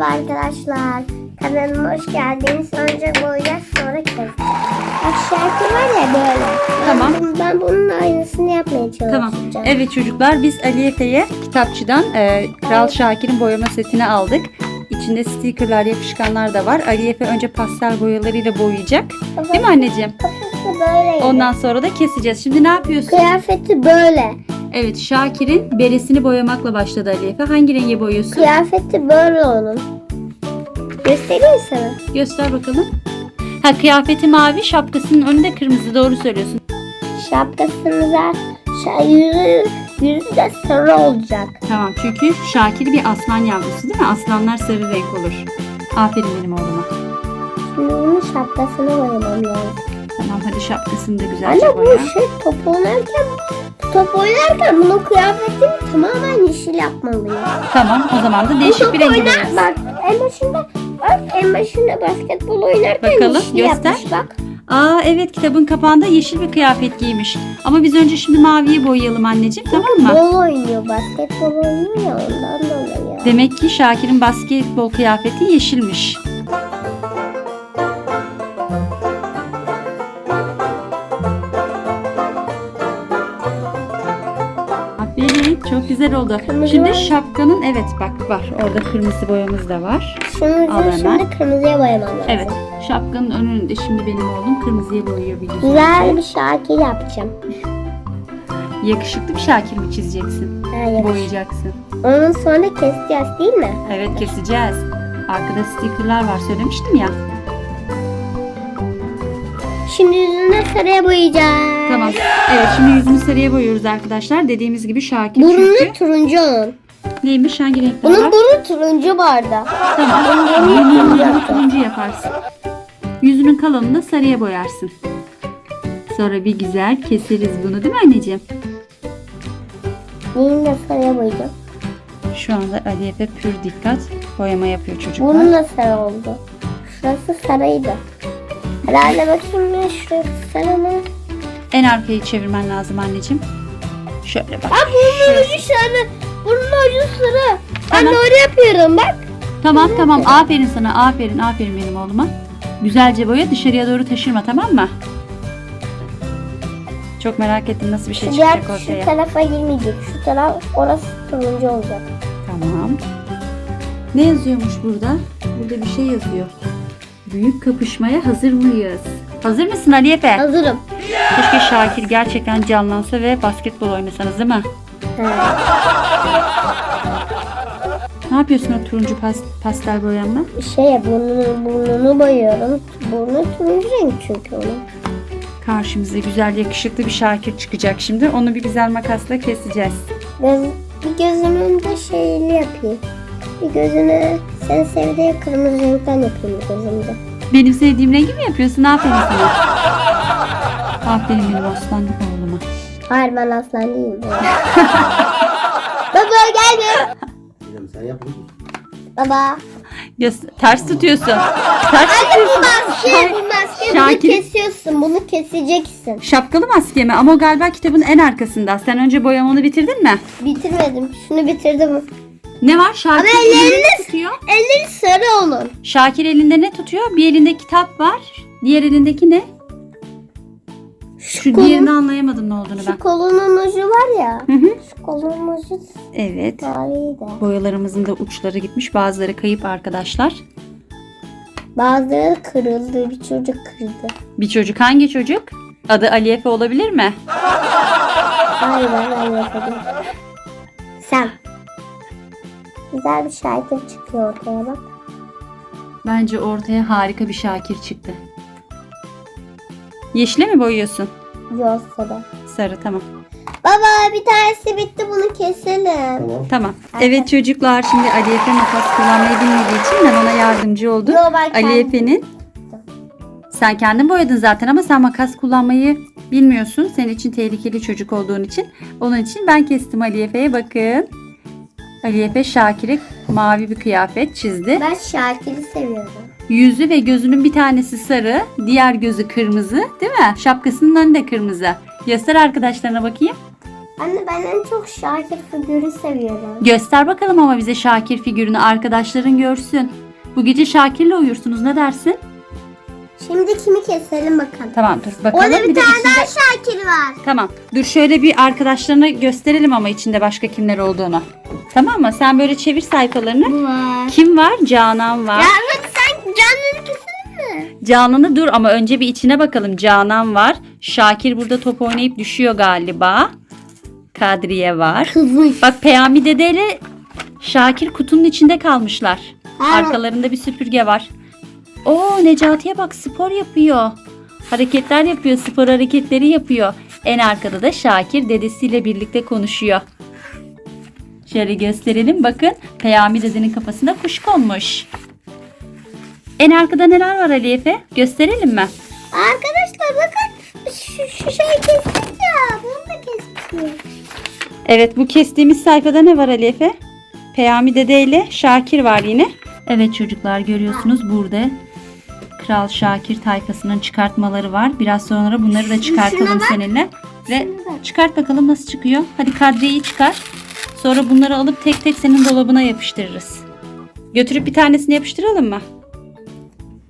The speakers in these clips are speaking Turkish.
Merhaba arkadaşlar. Kanalıma hoş geldiniz. Önce boyayacağız sonra keseceğiz. Bak şarkı var ya böyle. Tamam. Ben, ben bunun aynısını yapmaya Tamam. çalışacağım. Evet çocuklar biz Ali Efe'ye kitapçıdan e, Kral Şakir'in boyama setini aldık. İçinde stikerler, yapışkanlar da var. Ali Efe önce pastel boyalarıyla boyayacak. Değil mi anneciğim? Kafası böyleydi. Ondan sonra da keseceğiz. Şimdi ne yapıyorsun? Kıyafeti böyle. Evet Şakir'in beresini boyamakla başladı Ali Efe. Hangi rengi boyuyorsun? Kıyafeti böyle onun. Göstereyim sana. Göster bakalım. Ha kıyafeti mavi, şapkasının önü de kırmızı. Doğru söylüyorsun. Şapkasını da yüzü, yüzü de sarı olacak. Tamam çünkü Şakir bir aslan yavrusu değil mi? Aslanlar sarı renk olur. Aferin benim oğluma. Şimdi bunun şapkasını boyamam lazım. Tamam hadi şapkasını da güzelce Anne bu boya. şey top oynarken top oynarken bunun kıyafetini tamamen yeşil yapmalıyım. Tamam o zaman da değişik Bu bir rengi oynar- boyarız. Bak en başında bak en başında basketbol oynarken Bakalım, yeşil göster. yapmış bak. Aa evet kitabın kapağında yeşil bir kıyafet giymiş. Ama biz önce şimdi maviyi boyayalım anneciğim tamam mı? Bol oynuyor basketbol oynuyor ya ondan dolayı. Demek ki Şakir'in basketbol kıyafeti yeşilmiş. Güzel oldu. Kırmızı Şimdi var şapkanın evet bak var orada kırmızı boyamız da var. Şunu şimdi kırmızıya boyamam lazım. Evet şapkanın önünde şimdi benim oğlum kırmızıya boyuyor bir. Güzel bir şakir yapacağım. Yakışıklı bir Şakir mi çizeceksin? Hayır. Boyayacaksın. Onun sonra keseceğiz değil mi? Evet keseceğiz. Arkada stikerler var söylemiştim ya. Şimdi yüzüne sarıya boyayacağız. Tamam. Evet şimdi yüzünü sarıya boyuyoruz arkadaşlar. Dediğimiz gibi Şakir Burnu çünkü. turuncu onun. Neymiş hangi renkler Bunun var? burnu turuncu barda. Tamam. Bunun burnu Burnunu turuncu. yaparsın. Yüzünün kalanını da sarıya boyarsın. Sonra bir güzel keseriz bunu değil mi anneciğim? Bunu da sarıya boyayacağım. Şu anda Ali Efe pür dikkat boyama yapıyor çocuklar. Bunun da sarı oldu. Şurası sarıydı. Herhalde bakayım ne şurası sarı mı? En arkayı çevirmen lazım anneciğim. Şöyle bak. Aa burnun ucu sarı. Burnun ucu sarı. Ben Tamam. doğru yapıyorum bak. Tamam tamam aferin sana aferin aferin benim oğluma. Güzelce boya dışarıya doğru taşırma tamam mı? Çok merak ettim nasıl bir şey diğer çıkacak şu ortaya. tarafa girmeyecek. Şu taraf orası turuncu olacak. Tamam. Ne yazıyormuş burada? Burada bir şey yazıyor. Büyük kapışmaya hazır mıyız? Hazır mısın Ali Efe? Hazırım. Keşke Şakir gerçekten canlansa ve basketbol oynasanız değil mi? He. Ne yapıyorsun o turuncu pas- pastel boyanla? Şey burnunu, burnunu boyuyorum. Burnu turuncu renk çünkü onun. Karşımıza güzel yakışıklı bir Şakir çıkacak şimdi. Onu bir güzel makasla keseceğiz. Göz, bir gözümün de şeyli yapayım. Bir gözünü sen sevdiğin kırmızı renkten yapayım bir gözümde. Benim sevdiğim rengi mi yapıyorsun? Aferin sana. Aferin benim aslan oğluma. Hayır ben aslan değilim. Baba geldi. İrem sen yapın. Baba. Göz- ters tutuyorsun. Ters Anne bu tutuyorsun. maske, bu maske bunu Şakir- kesiyorsun. Bunu keseceksin. Şapkalı maske mi? Ama o galiba kitabın en arkasında. Sen önce boyamanı bitirdin mi? Bitirmedim. Şunu bitirdim. Ne var? Şakir Ama elinde elleriniz- ne tutuyor? Elleri sarı onun. Şakir elinde ne tutuyor? Bir elinde kitap var. Diğer elindeki ne? Şu kolun- diğerini anlayamadım ne olduğunu ben. Şu kolunun ucu var ya. Hı hı. Şu kolunun ucu Evet. maviydi. Boyalarımızın da uçları gitmiş. Bazıları kayıp arkadaşlar. Bazıları kırıldı. Bir çocuk kırdı. Bir çocuk hangi çocuk? Adı Ali Efe olabilir mi? Hayır ben ben yapmadım. Sen. Güzel bir şarkı çıkıyor ortaya bak. Bence ortaya harika bir Şakir çıktı. Yeşile mi boyuyorsun? Yoksa da. Sarı tamam. Baba bir tanesi bitti bunu keselim. Tamam. Tamam. Evet çocuklar şimdi Ali Efe makas kullanmayı bilmediği için de bana yardımcı oldu. Yo, ben Ali kendim- Efe'nin sen kendin boyadın zaten ama sen makas kullanmayı bilmiyorsun. Senin için tehlikeli çocuk olduğun için. Onun için ben kestim Ali Efe'ye bakın. Ali Efe Şakir'e mavi bir kıyafet çizdi. Ben Şakir'i seviyorum. Yüzü ve gözünün bir tanesi sarı, diğer gözü kırmızı değil mi? Şapkasının önü de kırmızı. Göster arkadaşlarına bakayım. Anne ben en çok Şakir figürü seviyorum. Göster bakalım ama bize Şakir figürünü arkadaşların görsün. Bu gece Şakir'le uyursunuz ne dersin? Şimdi kimi keselim bakalım. Tamam dur bakalım. Orada bir de tane içinde- daha Şakir var. Tamam. Dur şöyle bir arkadaşlarına gösterelim ama içinde başka kimler olduğunu. Tamam mı? Sen böyle çevir sayfalarını. Var. Kim var? Canan var. Evet sen canını kesin mi? Canan'ı dur ama önce bir içine bakalım. Canan var. Şakir burada top oynayıp düşüyor galiba. Kadriye var. Kızmış. Bak Peyami dedeyle Şakir kutunun içinde kalmışlar. Ha. Arkalarında bir süpürge var. Oo Necati'ye bak spor yapıyor. Hareketler yapıyor, spor hareketleri yapıyor. En arkada da Şakir dedesiyle birlikte konuşuyor. Şöyle gösterelim. Bakın Peyami dedenin kafasına kuş konmuş. En arkada neler var Ali Efe? Gösterelim mi? Arkadaşlar bakın şu, şu şeyi kestik ya. Bunu da kesmişiz. Evet bu kestiğimiz sayfada ne var Ali Efe? Peyami Dede ile Şakir var yine. Evet çocuklar görüyorsunuz burada Kral Şakir tayfasının çıkartmaları var. Biraz sonra bunları da çıkartalım seninle. Ve çıkart bakalım nasıl çıkıyor. Hadi kadriyeyi çıkar. Sonra bunları alıp tek tek senin dolabına yapıştırırız. Götürüp bir tanesini yapıştıralım mı?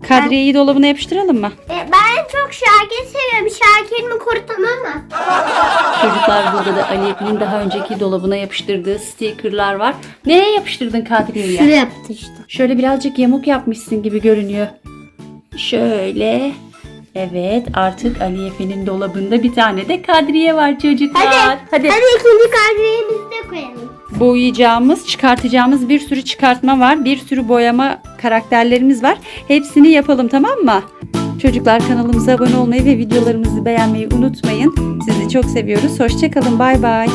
Kadriyeyi dolabına yapıştıralım mı? E, ben çok Şakir seviyorum. Şakir'imi kurtamam mı? Çocuklar burada da Ali daha önceki dolabına yapıştırdığı stickerlar var. Nereye yapıştırdın Kadriye'yi? Şuraya yaptı işte. Şöyle birazcık yamuk yapmışsın gibi görünüyor. Şöyle. Evet artık Ali Efe'nin dolabında bir tane de Kadriye var çocuklar. Hadi. Hadi ikinci kadriyemizi de koyalım. Boyayacağımız, çıkartacağımız bir sürü çıkartma var. Bir sürü boyama karakterlerimiz var. Hepsini yapalım tamam mı? Çocuklar kanalımıza abone olmayı ve videolarımızı beğenmeyi unutmayın. Sizi çok seviyoruz. Hoşçakalın. Bay bay.